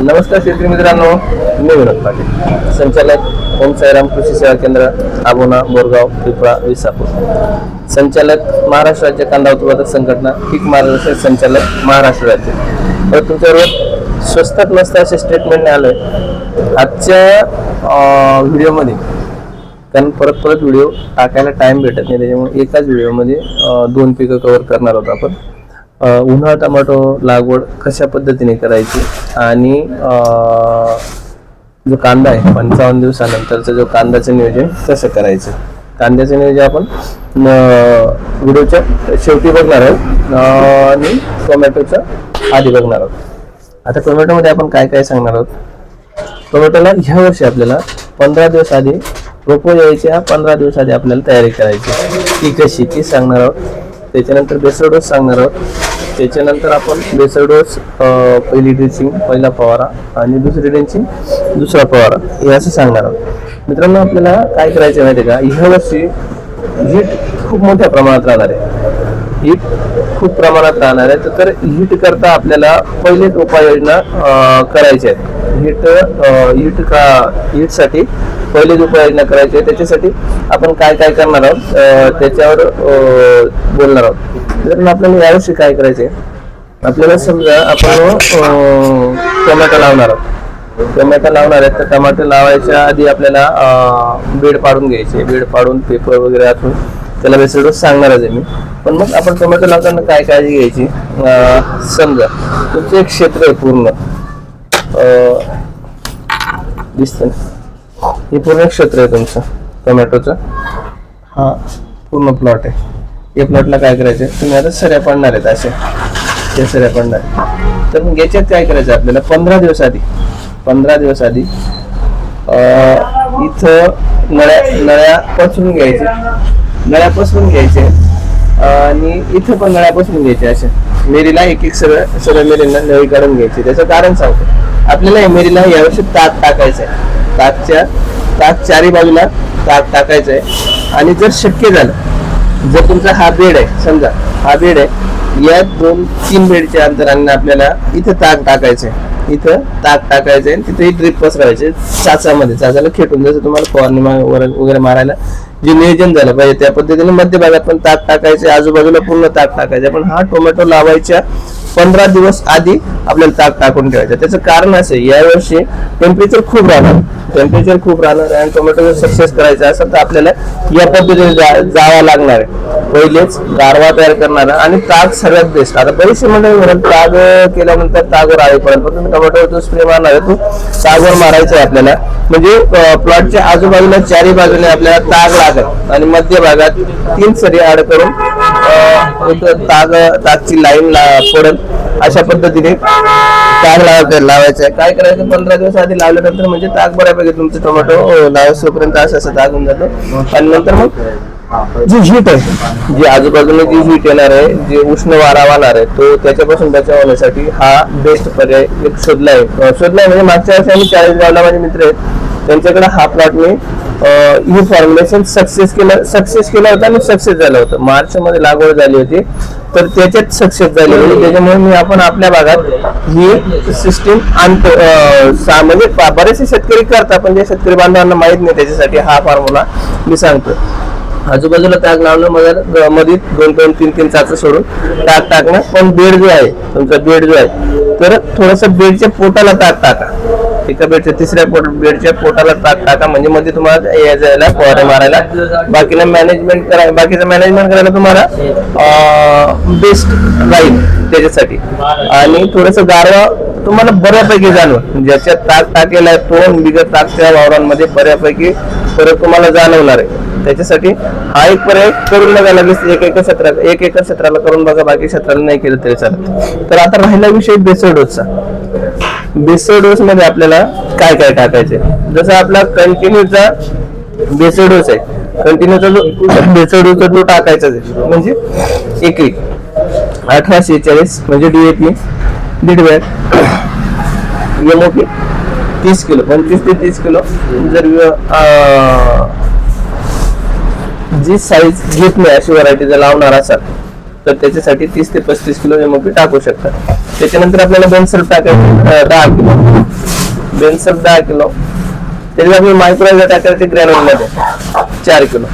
नमस्कार शेतकरी मित्रांनो मी विनोद पाटील. संचालक ओम साईराम कृषी सेवा केंद्र आबोना बोरगाव पिपळा विसापूर. संचालक महाराष्ट्र राज्य कांदा उत्पादक संघटना पीक मार्गदर्शक संचालक महाराष्ट्र राज्य. तर तुमच्याबरोबर स्वस्तात मस्त असे स्टेटमेंट आलं. आजच्या व्हिडिओमध्ये कारण परत परत व्हिडिओ टाकायला टाईम भेटत नाही त्याच्यामुळे एकाच व्हिडिओमध्ये दोन पिकं कव्हर करणार आहोत आपण. उन्हाळा टमाटो लागवड कशा पद्धतीने करायची? आणि जो कांदा आहे पंचावन्न दिवसानंतरचं जो कांद्याचं नियोजन कसं करायचं? कांद्याचं नियोजन आपण व्हिडिओच्या शेवटी बघणार आहोत आणि टोमॅटोच्या आधी बघणार आहोत. आता टोमॅटोमध्ये आपण काय काय सांगणार आहोत? टोमॅटोला ह्या वर्षी आपल्याला पंधरा दिवस आधी रोपं यायच्या पंधरा दिवस आधी आपल्याला तयारी करायची ती कशी ती सांगणार आहोत. त्याच्यानंतर बेसर डोस सांगणार आहोत. त्याच्यानंतर आपण बेसर डोस पहिली ड्रेसिंग पहिला फवारा आणि दुसरी ड्रेसिंग दुसरा फवारा. हे असं सांगणार आहोत. मित्रांनो आपल्याला काय करायचं माहिती आहे का? ह्या वर्षी हीट खूप मोठ्या प्रमाणात राहणार आहे. हीट खूप प्रमाणात राहणार आहे. तर हीट करता आपल्याला पहिलेच उपाययोजना करायच्या आहेत. हीट हीट का हीटसाठी पहिलेच उपाययोजना करायची आहे त्याच्यासाठी आपण काय काय करणार आहोत त्याच्यावर बोलणार आहोत. तर आपल्याला यावर्षी काय करायचे आपल्याला समजा आपण टोमॅटो लावणार आहोत. टोमॅटो लावणार आहेत तर टमाटे लावायच्या आधी आपल्याला बेड पाडून घ्यायचे. बेड पाडून पेपर वगैरे आतून त्याला बेसिड सांगणारच आहे मी. पण मग आपण टोमॅटो लावताना काय काळजी घ्यायची? समजा तुमचं एक क्षेत्र आहे पूर्ण. दिसत हे पूर्ण क्षेत्र आहे तुमचं टोमॅटोचं? हा पूर्ण प्लॉट आहे. या प्लॉटला काय करायचं? तुम्ही आता सऱ्या पडणार आहेत असे. ते सऱ्या पडणार तर मग याच्यात काय करायचं आपल्याला? पंधरा दिवस आधी पंधरा दिवस आधी इथं नळ्या नळ्या पसरून घ्यायचे. नळ्या पसरून घ्यायचे. आणि इथं पण नळ्या पसरून घ्यायचे असे. मेरीला एक एक सगळं सगळं मेरींना नळी काढून घ्यायची. त्याचं कारण सांगतो. आपल्याला या मेरीला यावर्षी ताक टाकायचं आहे ताकच्या ताक चारी बाजूला ताक टाकायचं आहे आणि जर शक्य झालं जर तुमचा हा बेड आहे समजा हा बेड आहे या दोन तीन बेडच्या अंतराने आपल्याला इथं ताक टाकायचंय. इथं ताक टाकायचंय आहे तिथे ड्रिप पसरायचे चाचामध्ये चाचाला खेटून जसं तुम्हाला फवारणी वगैरे मारायला जे नियोजन झालं पाहिजे त्या पद्धतीने मध्य भागात पण ताक टाकायचे आजूबाजूला पूर्ण ताक टाकायचे. पण हा टोमॅटो लावायच्या पंधरा दिवस आधी आपल्याला ताक टाकून ठेवायचं. त्याचं कारण असं यावर्षी टेम्परेचर खूप राहणार. टेम्परेचर खूप राहणार आणि टोमॅटो जर सक्सेस करायचा असेल तर आपल्याला या पद्धतीने जा- जावं लागणार आहे. पहिलेच गारवा तयार करणार आणि ताग सगळ्यात बेस्ट आता बरेचसे मंडळी म्हणून ताग केल्यानंतर तागवर आळेपर्यंत पण तुम्ही जो स्प्रे मारणार आहे तो तागवर मारायचा आहे आपल्याला. म्हणजे प्लॉटच्या आजूबाजूला चारी बाजूने आपल्याला ताग लागत आणि मध्य भागात तीन सरी आड करून ताग तागची लाईन ला पडत अशा पद्धतीने ताग लावायचं लावायचं आहे. काय करायचं? पंधरा दिवस आधी लावल्यानंतर म्हणजे ताग बऱ्यापैकी तुमचं टोमॅटो हो, लावसोपर्यंत असं असं ताग होऊन जातो. आणि नंतर मग जी हीट आहे जी आजूबाजूने जी हीट येणार आहे जे उष्ण वारा वाहणार आहे तो त्याच्यापासून बचाव होण्यासाठी हा बेस्ट पर्याय एक शोधला आहे. शोधला आहे म्हणजे मागच्या वर्षी आम्ही चाळीस गावला माझे मित्र आहेत. त्यांच्याकडे हा प्लॉट मी ही फॉर्म्युलेशन सक्सेस केलं सक्सेस केलं होतं आणि सक्सेस झालं होतं. मार्च मध्ये लागवड झाली होती तर त्याच्यात सक्सेस झाली. होती त्याच्यामुळे मी आपण आपल्या भागात ही सिस्टीम आणतो. म्हणजे बरेचसे शेतकरी करतात पण जे शेतकरी बांधवांना माहीत नाही त्याच्यासाठी हा फॉर्म्युला मी सांगतो. आजूबाजूला ताक लावणं मग मध्ये दोन दोन तीन तीन चाच सोडून ताक टाकणं पण बेड जो आहे तुमचा बेड जो आहे तर थोडस बेडच्या पोटाला ताक टाका. एका बेडच्या तिसऱ्या बेडच्या पोटाला ताक टाका. म्हणजे मध्ये तुम्हाला या जायला फवारे मारायला. बाकीला मॅनेजमेंट करायला बाकीचं मॅनेजमेंट करायला तुम्हाला बेस्ट राहील त्याच्यासाठी. आणि थोडस गारवा तुम्हाला बऱ्यापैकी जाणवं ज्याच्यात ताक टाकेला आहे तो बिगर ताकच्या वावरांमध्ये बऱ्यापैकी फरक तुम्हाला जाणवणार आहे. त्याच्यासाठी हा एक पर्याय करून बघा लगेच एक एकर क्षेत्रा एक एकर क्षेत्राला करून बघा बाकी क्षेत्राला नाही केलं तरी चालत. तर आता राहिला विषय बेसळ बेसो डोस मध्ये आपल्याला काय काय टाकायचे? जसं आपला कंटिन्यूचा बेसो डोस आहे. कंटिन्यूचा जो बेसो डोस तो टाकायचाच आहे म्हणजे एक एक अठरा शेहेचाळीस म्हणजे डीएपी दीड बॅग एमओपी तीस किलो. पंचवीस ते तीस किलो. जर जी साईज घेत नाही अशी व्हरायटी जर लावणार असाल तर त्याच्यासाठी तीस ते पस्तीस किलो एमओपी टाकू शकता. त्याच्यानंतर आपल्याला बेनसल्फ टाकायचं दहा किलो. बेनसल्फ दहा किलो. त्याच्यात आपल्याला मायक्रोरायझर टाकायचे ग्रॅन्युल चार किलो.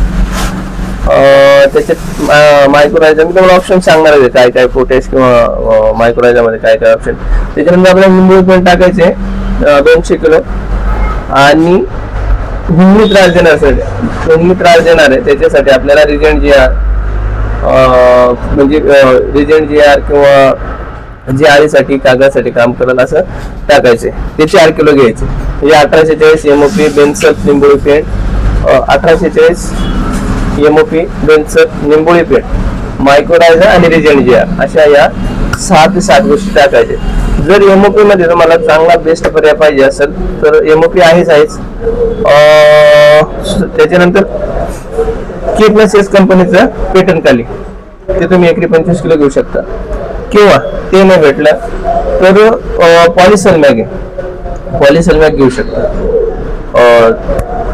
त्याच्यात मायक्रोरायझर मी तुम्हाला ऑप्शन सांगणार आहे काय काय पोटॅश किंवा मायक्रोरायझामध्ये काय काय ऑप्शन त्याच्यानंतर आपल्याला लिंबू पण टाकायचे दोनशे किलो. आणि हुंगणी त्रास देणार सर हुंगणी त्रास देणार आहे त्याच्यासाठी आपल्याला रिजंट जी म्हणजे रिजेंट जी आर किंवा जी आरीसाठी कागदासाठी काम करेल असं टाकायचे. ते चार किलो घ्यायचे. म्हणजे अठराशे चाळीस एमओपी बेन्सर निंबोळी पेंट अठराशे चाळीस एमओपी बेन्सर निंबोळी पेंट मायक्रोरायझर आणि रिजेंट जी आर अशा या सहा ते सात गोष्टी टाकायचे. जर एमओपी मध्ये तुम्हाला चांगला बेस्ट पर्याय पाहिजे असेल तर एमओपी आहेच आहेच. त्याच्यानंतर त्याच्यानंतर एस कंपनीचं पेटंट खाली. ते तुम्ही एकरी पंचवीस किलो घेऊ शकता. किंवा ते नाही भेटलं तर पॉलिसल मॅग आहे. पॉलिसल मॅग घेऊ शकता.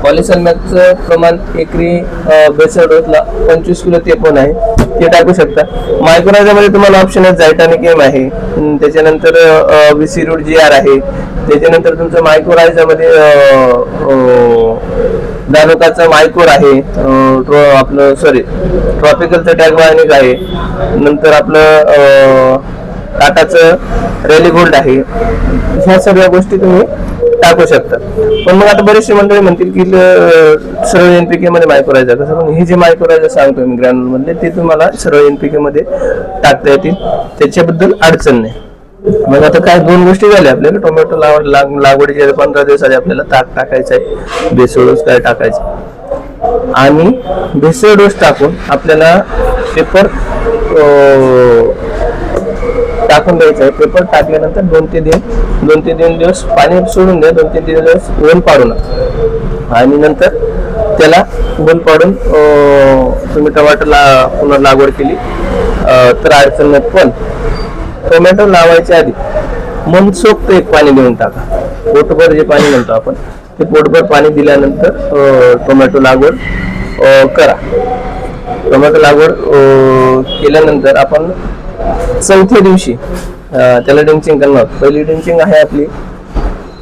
पॉलिसल मॅगचं प्रमाण एकरी बेसर डोसला पंचवीस किलो ते पण आहे. ते टाकू शकता. मायक्रोराजामध्ये तुम्हाला ऑप्शन आहे झायटानिक एम आहे. अं, त्याच्यानंतर विसिरूड जी आर आहे. त्याच्यानंतर तुमचं मायक्रोरायझरमध्ये दानोकाचं मायकोर आहे आपलं सॉरी ट्रॉपिकलचं टॅगवायनिक आहे. नंतर आपलं टाटाचं रॅली गोल्ड आहे. ह्या सगळ्या गोष्टी तुम्ही टाकू शकता. पण मग आता बरेचसे मंडळी म्हणतील की सरळ एनपीके मध्ये मायक्रोरायझर कसं पण हे जे मायक्रोरायझर सांगतो मी ग्रॅन्युल मधले ते तुम्हाला सरळ एनपीके मध्ये टाकता येतील. त्याच्याबद्दल अडचण नाही. मग आता काय दोन गोष्टी झाल्या आपल्याला. टोमॅटो लाव लाग लागवडीच्या पंधरा दिवसात आपल्याला ताक टाकायचं आहे. भेसळ डोस काय टाकायचं? आणि भेसळ डोस टाकून आपल्याला पेपर टाकून द्यायचं आहे. पेपर टाकल्यानंतर दोन ते तीन दोन ते तीन दिवस पाणी सोडून द्या दोन ते तीन दिवस ऊन पाडू नका. आणि नंतर त्याला ऊन पाडून तुम्ही टमाटरला पुन्हा लागवड केली. तर अडचण नाही. पण टोमॅटो लावायच्या आधी मनसोक्त एक पाणी देऊन टाका. पोटभर जे पाणी म्हणतो आपण ते पोटभर पाणी दिल्यानंतर टोमॅटो लागवड करा. टोमॅटो लागवड केल्यानंतर आपण चौथ्या दिवशी त्याला ड्रिंचिंग करणार पहिली ड्रिंचिंग आहे आपली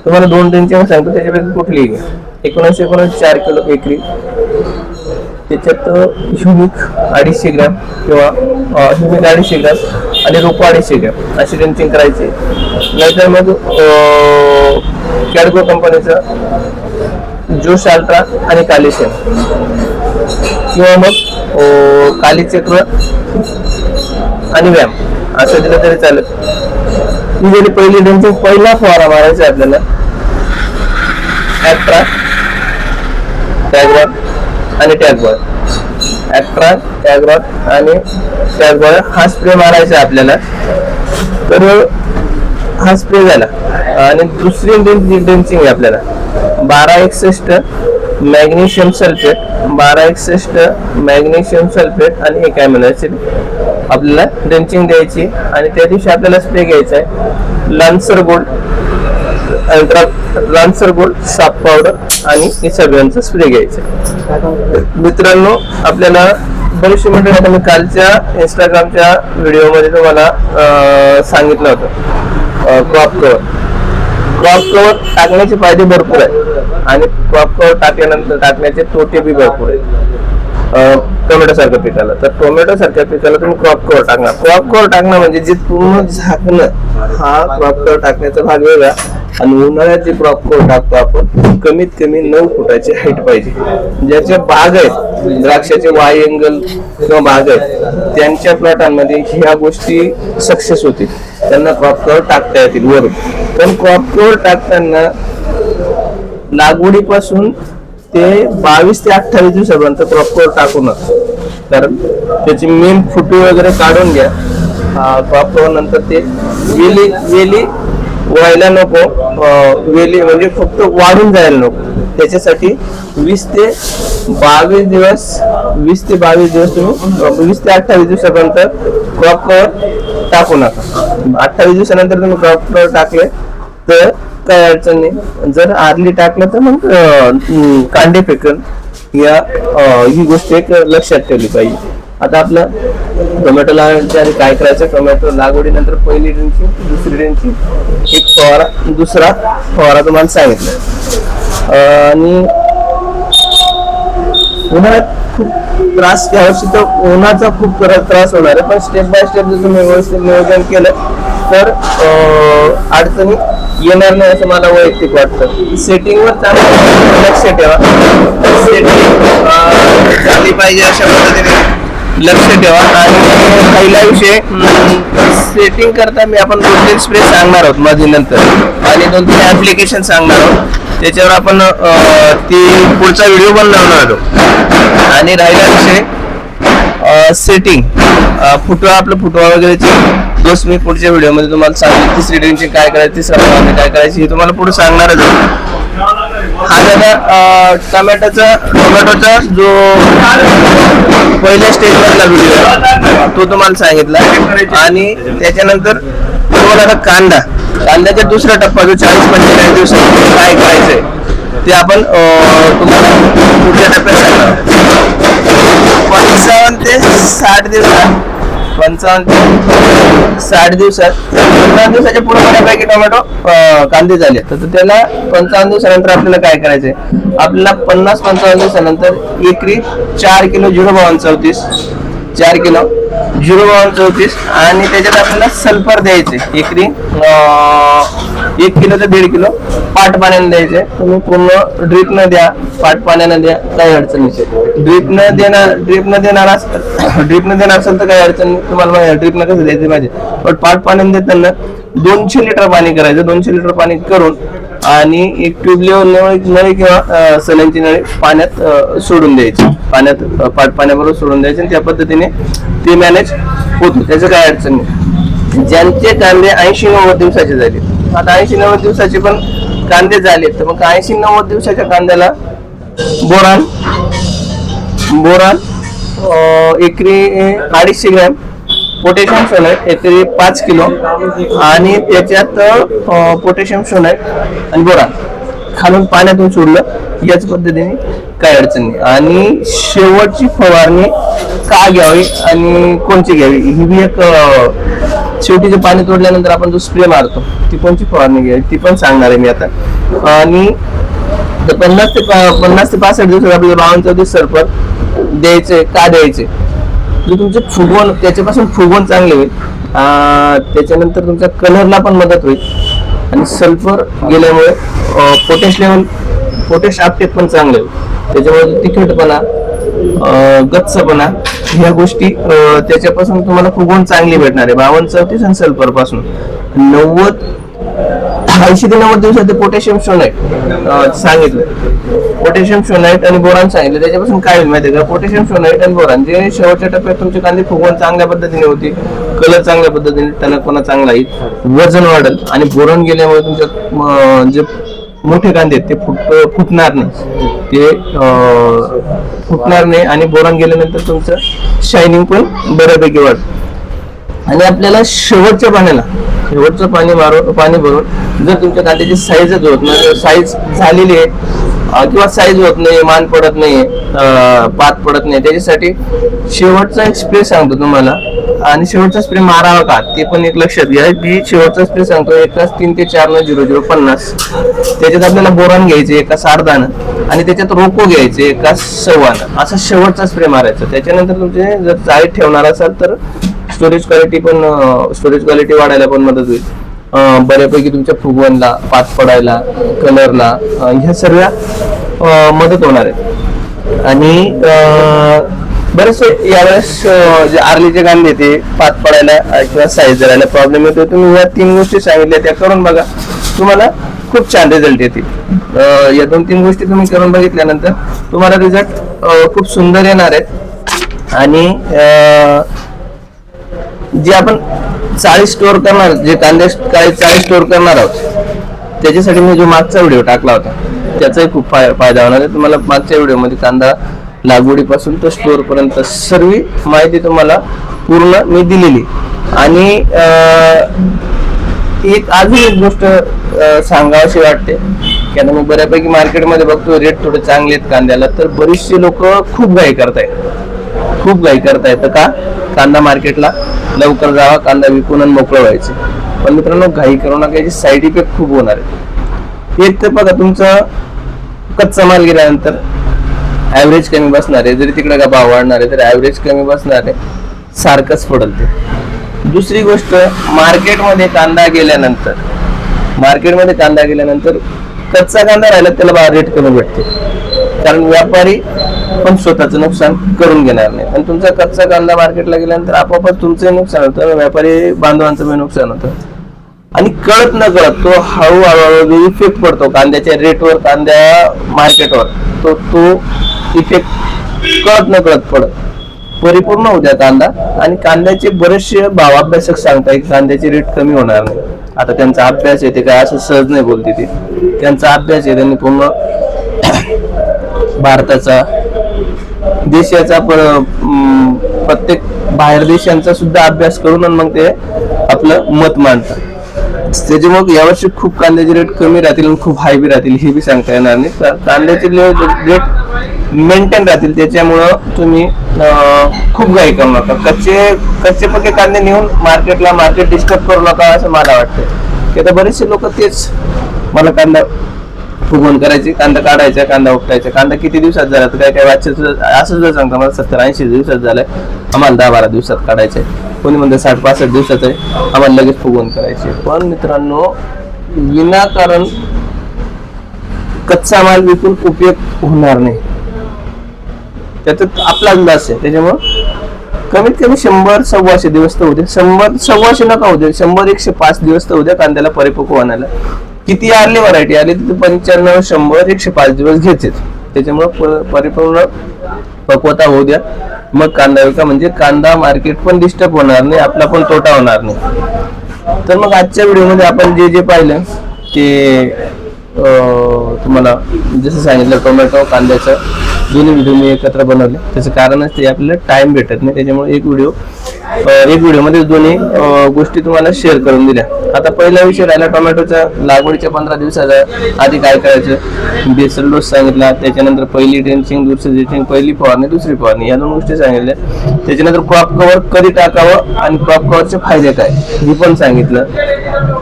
तुम्हाला दोन ड्रिंचिंग सांगतो त्याच्यापैकी कुठली एकोणीसशे एकोणीस चार किलो एकरी त्याच्यात ह्युमिक अडीचशे ग्रॅम किंवा ह्युमिक अडीचशे ग्रॅम आणि रोपो अडीचशे ग्रॅम अशी रेंचिंग करायची. नाहीतर मग कॅडगो कंपनीचं जोश अल्ट्रा आणि कालिशियम किंवा मग अं, कालीचक्र आणि व्यायाम. असं दिलं तरी चालेल. ही जरी पहिली ड्रिंचिंग पहिला फवारा मारायचा आपल्याला. ॲट्रा टॅगरॉन आणि टॅगबॉय ॲक्ट्रा टॅगरॉन आणि टॅगबॉय हा स्प्रे मारायचा आहे आपल्याला. तर हा स्प्रे झाला. आणि दुसरी डेन्सिंग आहे आपल्याला. बारा एकसष्ट मॅग्नेशियम सल्फेट. बारा एकसष्ट मॅग्नेशियम सल्फेट आणि एक अॅमिनो आपल्याला डेन्सिंग द्यायची. आणि त्या दिवशी आपल्याला स्प्रे घ्यायचा आहे. Lancer Gold. Ultra Lancer Gold साप पावडर आणि हे सगळ्यांचा स्प्रे घ्यायचा. मित्रांनो आपल्याला बरेचसे मंडळी आता मी कालच्या इंस्टाग्रामच्या व्हिडिओमध्ये तुम्हाला सांगितलं होतं. क्रॉप कवर क्रॉप कवर टाकण्याचे फायदे भरपूर आहेत. आणि क्रॉप कवर टाकल्यानंतर टाकण्याचे तोटे बी भरपूर आहेत. टोमॅटो सारख्या पिकाला. तर टोमॅटो सारख्या पिकाला तुम्ही क्रॉप कवर टाकणार. क्रॉप कवर टाकणं म्हणजे जे पूर्ण झाकणं हा क्रॉप कवर टाकण्याचा भाग वेगळा. आणि उन्हाळ्यात जे क्रॉप कवर टाकतो आपण कमीत कमी नऊ फुटाची हाईट पाहिजे. ज्याच्या बाग आहेत द्राक्षाचे वाय एंगल किंवा बाग आहेत त्यांच्या प्लॉटांमध्ये ह्या गोष्टी सक्सेस होतील. त्यांना क्रॉप कवर टाकता येतील वरून. पण क्रॉप कवर टाकताना लागवडीपासून ते बावीस ते अठ्ठावीस दिवसापर्यंत क्रॉप कवर टाकू नका. कारण त्याची मेन फुटी वगैरे काढून घ्या. क्रॉप कवर नंतर ते वेली वेली व्हायला नको वेली म्हणजे फक्त वाढून जायला नको. त्याच्यासाठी वीस ते बावीस दिवस वीस ते बावीस दिवस तुम्ही वीस ते अठ्ठावीस दिवसापर्यंत क्रॉप कवर टाकू नका. अठ्ठावीस दिवसानंतर तुम्ही क्रॉप कवर टाकले तर काय अडचण नाही. जर आरली टाकलं तर मग कांडे फेकन या ही गोष्ट एक लक्षात ठेवली पाहिजे. आता आपलं टोमॅटो लावण्याच्या आधी काय करायचं? टोमॅटो लागवडीनंतर पहिली ड्रिंकची दुसरी ड्रिंकची एक फवारा दुसरा फवारा तुम्हाला सांगितलं. आणि उन्हाळ्यात खूप त्रास यावर्षी तर उन्हाचा खूप त्रास होणार आहे. पण स्टेप बाय स्टेप जर तुम्ही व्यवस्थित नियोजन केलं तर अडचणी येणार नाही असं मला वैयक्तिक वाटतं. सेटिंगवर चांगलं लक्ष ठेवा. सेटिंग झाली पाहिजे अशा पद्धतीने. लक्ष ठेवा. आणि पहिला विषय सेटिंग करता मी आपण दोन तीन स्प्रे सांगणार आहोत मध्ये नंतर आणि दोन तीन ऍप्लिकेशन सांगणार आहोत. त्याच्यावर आपण ती पुढचा व्हिडिओ बनवणार आहोत. आणि राहिला विषय सेटिंग फुटवा आपलं फुटवा वगैरेची. दोस्त मी पुढच्या व्हिडिओमध्ये तुम्हाला सांगेल तिसरी ड्रिंकची काय करायची तिसरा काय करायची हे तुम्हाला पुढे सांगणारच आहे हा झाला टमॅटोचा टोमॅटोचा टोमॅटोचा जो पहिल्या स्टेज मधला व्हिडिओ आहे तो तुम्हाला सांगितला. आणि त्याच्यानंतर तुम्हाला आता कांदा कांद्याचा दुसरा टप्पा जो चाळीस पंचेचाळीस दिवसात काय करायचंय ते आपण तुम्हाला पुढच्या टप्प्यात सांगणार पंचावन्न ते साठ दिवसात पंचावन्न साठ दिवसात. पंचावन्न दिवसाच्या पुढे बऱ्यापैकी टोमॅटो कांदे झाले. तर त्याला पंचावन्न दिवसानंतर आपल्याला काय करायचंय? आपल्याला पन्नास पंचावन्न दिवसानंतर एकरी चार किलो झिरो बावन्न चौतीस चार किलो झिरो बावन्न चौतीस आणि त्याच्यात आपल्याला सल्फर द्यायचे एकरी एक किलो ते दीड किलो पाट पाण्याने द्यायचे. तुम्ही पूर्ण ड्रीप न द्या पाट पाण्यानं द्या काही अडचण नाही. ड्रीप न देणार ड्रीप न देणार असेल ड्रीप न देणार असेल तर काही अडचण नाही. तुम्हाला ड्रीप न कसं द्यायचं पाहिजे. पण पाट पाण्याने देताना दोनशे लिटर पाणी करायचं. दोनशे लिटर पाणी करून आणि एक ट्यूबलेवर नळी नळी किंवा सलांची नळी पाण्यात सोडून द्यायची. पाण्यात पाट पाण्याबरोबर सोडून द्यायची आणि त्या पद्धतीने ते मॅनेज होतो. त्याचं काय अडचण नाही. ज्यांचे कांदे ऐंशी नव्वद दिवसाचे झाले. आता ऐंशी नव्वद दिवसाचे पण कांदे झाले तर मग ऐंशी नव्वद दिवसाच्या कांद्याला बोरान बोरान एकरी अडीचशे ग्रॅम पोटॅशियम सोनाईट एकरी पाच किलो आणि त्याच्यात पोटॅशियम पोटॅशियम सोनाईट आणि बोरान. खालून पाण्यातून सोडलं. याच पद्धतीने काय अडचण नाही. आणि शेवटची फवारणी का घ्यावी आणि कोणची घ्यावी? ही बी एक शेवटी जे पाणी तोडल्यानंतर आपण जो स्प्रे मारतो ती कोणची फवारणी घ्यायची ती पण सांगणार आहे मी आता. आणि तर पन्नास ते पा- पन्नास ते पासष्ट दिवसात आपल्याला बावन्न चौतीस सरपर द्यायचे का द्यायचे? म्हणजे जे तुमचे फुगवण त्याच्यापासून फुगवण चांगले होईल. त्याच्यानंतर तुमच्या कलरला पण मदत होईल. आणि सल्फर गेल्यामुळे पोटॅश लेवल पोटॅश आपटेक पण चांगले होईल. त्याच्यामुळे तिखटपणा गच्चपणा ह्या गोष्टी त्याच्यापासून तुम्हाला फुगवण चांगली भेटणार आहे. बावन्न चौतीस आणि सल्फरपासून. नव्वद ऐंशी ते नव्वद दिवसात पोटॅशियम सोनाईट सांगितलं. पोटॅशियम सोनाईट आणि बोरान सांगितलं. त्याच्यापासून काय होईल माहिती का? पोटॅशियम सोनाईट आणि बोरान जे शेवटच्या टप्प्यात तुमचे कांदे फुगवून चांगल्या पद्धतीने होती कलर चांगल्या पद्धतीने टणकपणा चांगला येईल वजन वाढेल आणि बोरान गेल्यामुळे तुमच्या जे मोठे कांदे आहेत ते फुट फुटणार नाही. ते फुटणार नाही आणि बोरान गेल्यानंतर तुमचं शायनिंग पण बऱ्यापैकी वाढतं आणि आपल्याला शेवटच्या पाण्याला शेवटचं पाणी मारून पाणी भरून जर तुमच्या कांद्याची साईजच होत नाही साईज झालेली आहे किंवा साईज होत नाही मान पडत नाही पात पडत नाही त्याच्यासाठी शेवटचा एक स्प्रे सांगतो तुम्हाला. आणि शेवटचा स्प्रे मारावा का? ते पण एक लक्षात घ्या. मी शेवटचा स्प्रे सांगतो एकाच तीन ते चार न झिरो झिरो पन्नास. त्याच्यात आपल्याला बोरान घ्यायचे एका सारदानं आणि त्याच्यात रोको घ्यायचे एका सव्वानं असा शेवटचा स्प्रे मारायचा. त्याच्यानंतर तुमचे जर चाळीत ठेवणार असाल तर स्टोरेज क्वालिटी पण स्टोरेज क्वालिटी वाढायला पण मदत होईल. बऱ्यापैकी तुमच्या फुगवणला पात पडायला कलरला ह्या सगळ्या मदत होणार आहे आणि बरेचसे यावेळेस जे आर्लीचे कांदे ते पात पडायला किंवा साईज धरायला प्रॉब्लेम येतो तुम्ही या तीन गोष्टी सांगितल्या त्या करून बघा. तुम्हाला खूप छान रिझल्ट येतील. या दोन तीन गोष्टी तुम्ही करून बघितल्यानंतर तुम्हाला रिझल्ट खूप सुंदर येणार आहेत. आणि जे आपण चाळीस स्टोअर करणार जे कांदे काही चाळीस स्टोअर करणार आहोत त्याच्यासाठी मी जो मागचा व्हिडिओ टाकला होता त्याचाही खूप फाय- फायदा होणार आहे. तुम्हाला मागच्या व्हिडिओमध्ये कांदा लागवडीपासून तर स्टोअरपर्यंत सर्व माहिती तुम्हाला पूर्ण मी दिलेली. आणि एक अजून एक गोष्ट सांगावीशी वाटते की आता मी बऱ्यापैकी मार्केटमध्ये बघतो रेट थोडे चांगले आहेत कांद्याला तर बरीचशी लोक खूप घाई करतायत. खूप घाई करता येतं का? कांदा मार्केटला लवकर जावा कांदा विकून आणि मोकळं व्हायचे. पण मित्रांनो घाई करू नका याची साईड इफेक्ट खूप होणार आहे. एक तर बघा तुमचा कच्चा माल गेल्यानंतर ऍव्हरेज कमी बसणार आहे. जरी तिकडे का भाव वाढणार आहे तर ऍव्हरेज कमी बसणार आहे. सारखंच पडल ते दुसरी गोष्ट मार्केटमध्ये कांदा गेल्यानंतर मार्केटमध्ये कांदा गेल्यानंतर कच्चा कांदा राहिला त्याला बा रेट कमी भेटते. कारण व्यापारी पण स्वतःचं नुकसान करून घेणार नाही आणि तुमचा कच्चा कांदा मार्केटला गेल्यानंतर आपोआपच तुमचं नुकसान होतं व्यापारी बांधवांचं पण नुकसान होतं. आणि कळत न कळत तो हळूहळू जो इफेक्ट पडतो. कांद्याच्या रेटवर कांद्या मार्केटवर तो तो इफेक्ट कळत न कळत पडत. परिपूर्ण होत्या कांदा. आणि कांद्याचे बरेचसे भाव अभ्यासक सांगताय की कांद्याचे रेट कमी होणार नाही. आता त्यांचा अभ्यास आहे ते काय असं सहज नाही बोलते ते. त्यांचा अभ्यास आहे त्यांनी पूर्ण भारताचा देशाचा प्रत्येक बाहेर देशांचा सुद्धा अभ्यास करून आणि मग ते आपलं मत मांडतात. त्याचे मग यावर्षी खूप कांद्याचे रेट कमी राहतील आणि खूप हाय बी राहतील हे बी सांगता येणार नाही. तर कांद्याचे रेट मेंटेन राहतील त्याच्यामुळं तुम्ही खूप घाई करू नका कच्चे कच्चे पक्के कांदे नेऊन मार्केटला मार्केट डिस्टर्ब करू नका असं मला वाटतं की आता बरेचसे लोक तेच मला कांदा फुगवून करायची कांदा काढायचा कांदा उपटायचा कांदा किती दिवसात झाला? तर काय काय वाचत असं जर सांगता मला सत्तर ऐंशी दिवसात झालाय. आम्हाला दहा बारा दिवसात काढायचे कोणी म्हणतं साठ पासष्ट दिवसात आहे. आम्हाला लगेच फुगवून करायचे पण मित्रांनो विनाकारण कच्चा माल विकून उपयोग होणार नाही. त्याच्यात आपला अंदाज आहे. त्याच्यामुळं कमीत कमी शंभर सव्वाशे दिवस तर होते शंभर सव्वाशे नका होते शंभर एकशे पाच दिवस तर होत्या कांद्याला परिपक्व आणायला किती आली व्हरायटी आली तिथे पंच्याण्णव शंभर एकशे पाच दिवस घेते त्याच्यामुळं प- परिपूर्ण पक्वता होऊ द्या. मग कांदा विका म्हणजे कांदा मार्केट पण डिस्टर्ब होणार नाही आपला पण तोटा होणार नाही. तर मग आजच्या व्हिडिओमध्ये आपण जे जे पाहिलं ते तुम्हाला जसं सांगितलं टोमॅटो कांद्याचं दोन्ही व्हिडिओ मी एकत्र बनवले. त्याचं कारणच ते आपल्याला टाइम भेटत नाही. त्याच्यामुळे एक व्हिडिओ एक व्हिडिओमध्ये दोन्ही गोष्टी तुम्हाला शेअर करून दिल्या. आता पहिला विषय राहिला टोमॅटोच्या लागवडीच्या पंधरा दिवसाचा आधी काय करायचं? बेसल डोस सांगितला. त्याच्यानंतर पहिली ड्रेंचिंग दुसरी ड्रेंचिंग पहिली फवारणी दुसरी फवारणी. या दोन गोष्टी सांगितल्या. त्याच्यानंतर क्रॉप कव्हर कधी टाकावं आणि क्रॉप कव्हरचे फायदे काय? हे पण सांगितलं.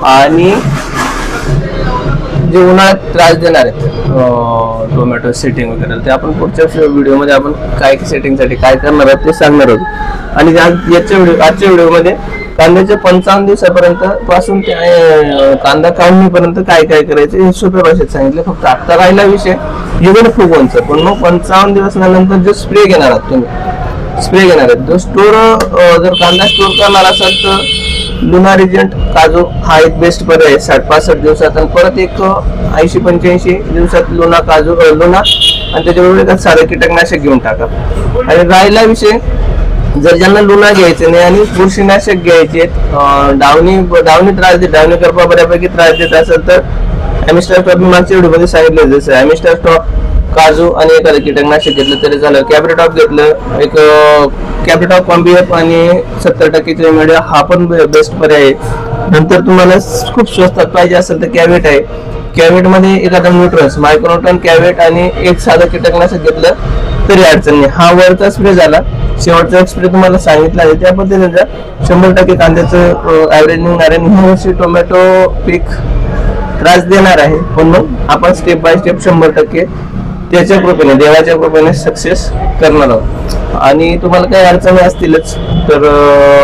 आणि जे उन्हाळ्यात त्रास देणार. आहेत टोमॅटो सेटिंग वगैरे ते आपण पुढच्या व्हिडिओमध्ये आपण काय सेटिंगसाठी काय करणार आहोत ते सांगणार आहोत. आणि याच्या व्हिडिओ आजच्या व्हिडिओमध्ये कांद्याच्या पंचावन्न दिवसापर्यंत पासून ते कांदा काढणीपर्यंत काय काय करायचं हे सोप्या भाषेत सांगितलं. फक्त आत्ता राहिला विषय इव्हन फुगवणचं. पण मग पंचावन्न दिवसानंतर जो स्प्रे घेणार आहात तुम्ही स्प्रे घेणार आहेत. जो स्टोर जर कांदा स्टोर करणार असाल तर लुना रिजंट काजू हा एक बेस्ट पर्याय आहे. साठ पासष्ट दिवसात आणि परत एक ऐंशी पंच्याऐंशी दिवसात लुना काजू अ, लुना. आणि त्याच्याबरोबर एक साधं कीटकनाशक घेऊन टाका. आणि राहिला विषय जर ज्यांना लुना घ्यायचे नाही आणि बुरशीनाशक घ्यायचे डावणी डावणी त्रास देत डावणी करपा बऱ्यापैकी त्रास देत असेल तर ॲमिस्टर स्टॉप मी मागच्या व्हिडिओमध्ये सांगितलं जसं ॲमिस्टर स्टॉप काजू आणि एखादं कीटकनाशक घेतलं तरी झालं. कॅब्रेटॉप घेतलं एक कॅब्रेटॉप कॉम्बिअप आणि सत्तर टक्केचे मीडिया हा पण बेस्ट पर्याय आहे. नंतर तुम्हाला खूप स्वस्तात पाहिजे असेल तर कॅवेट आहे. कॅवेटमध्ये एखादा न्यूट्रन्स मायक्रोन्यूट्रन कॅवेट आणि एक साधं कीटकनाशक घेतलं तरी अडचण नाही. हा वरचा स्प्रे झाला. शेवटचा स्प्रे तुम्हाला सांगितला आहे. त्या पद्धतीने शंभर टक्के कांद्याचं ऍव्हरेज निघणार आहे. आणि ह्या वर्षी टोमॅटो पीक त्रास देणार आहे. पण मग आपण स्टेप बाय स्टेप शंभर टक्के त्याच्या कृपेने देवाच्या कृपेने सक्सेस करणार आहोत. आणि तुम्हाला काही अडचणी असतीलच तर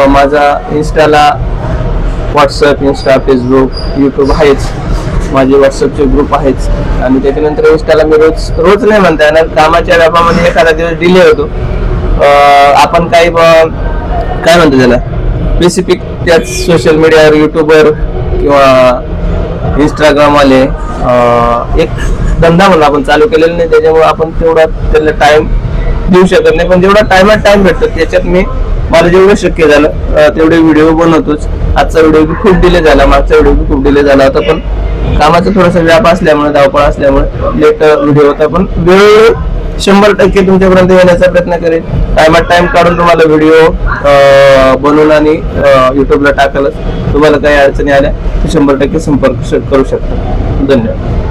माझा इन्स्टाला व्हॉट्सअप इन्स्टा फेसबुक यूट्यूब आहेच. माझे व्हॉट्सअपचे ग्रुप आहेच. आणि त्याच्यानंतर इन्स्टाला मी रोज रोज नाही म्हणता येणार कामाच्या व्यापामध्ये एखादा दिवस डिले होतो. आपण काही ब- काय म्हणतो त्याला? स्पेसिफिक त्याच सोशल मीडियावर युट्यूबवर किंवा इंस्टाग्राम आले. एक धंदा म्हणून आपण चालू केलेला नाही त्याच्यामुळे आपण तेवढा त्याला टाइम देऊ शकत नाही. पण जेवढा टायमात टाइम भेटतो. त्याच्यात मी मला जेवढं शक्य झालं तेवढे व्हिडिओ बनवतोच. आजचा व्हिडिओ बी खूप डिले झाला. मागचा व्हिडिओ बी खूप डिले झाला होता पण कामाचा थोडासा व्याप असल्यामुळे धावपळ असल्यामुळे लेट व्हिडिओ होता. पण वेळोवेळी शंभर टक्के तुमच्यापर्यंत येण्याचा प्रयत्न करेल टायमात टाइम काढून तुम्हाला व्हिडिओ बनवून आणि युट्यूबला टाकालच. तुम्हाला काही अडचणी आल्या तर शंभर टक्के संपर्क करू शकता. धन्यवाद.